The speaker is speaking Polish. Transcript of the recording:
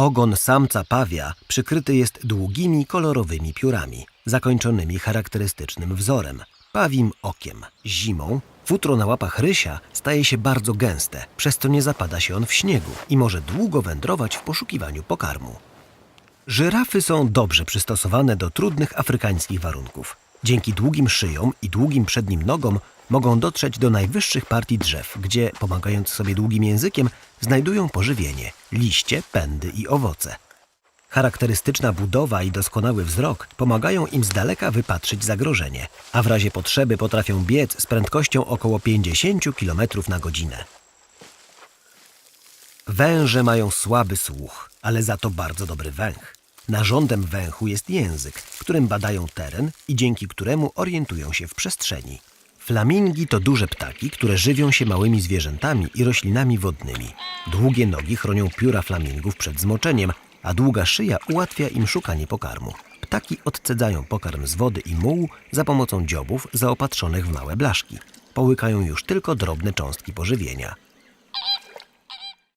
Ogon samca pawia przykryty jest długimi, kolorowymi piórami, zakończonymi charakterystycznym wzorem, pawim okiem. Zimą futro na łapach rysia staje się bardzo gęste, przez co nie zapada się on w śniegu i może długo wędrować w poszukiwaniu pokarmu. Żyrafy są dobrze przystosowane do trudnych afrykańskich warunków. Dzięki długim szyjom i długim przednim nogom mogą dotrzeć do najwyższych partii drzew, gdzie, pomagając sobie długim językiem, znajdują pożywienie liście, pędy i owoce. Charakterystyczna budowa i doskonały wzrok pomagają im z daleka wypatrzyć zagrożenie, a w razie potrzeby potrafią biec z prędkością około 50 km na godzinę. Węże mają słaby słuch, ale za to bardzo dobry węch. Narządem węchu jest język, którym badają teren i dzięki któremu orientują się w przestrzeni. Flamingi to duże ptaki, które żywią się małymi zwierzętami i roślinami wodnymi. Długie nogi chronią pióra flamingów przed zmoczeniem, a długa szyja ułatwia im szukanie pokarmu. Ptaki odcedzają pokarm z wody i mułu za pomocą dziobów zaopatrzonych w małe blaszki. Połykają już tylko drobne cząstki pożywienia.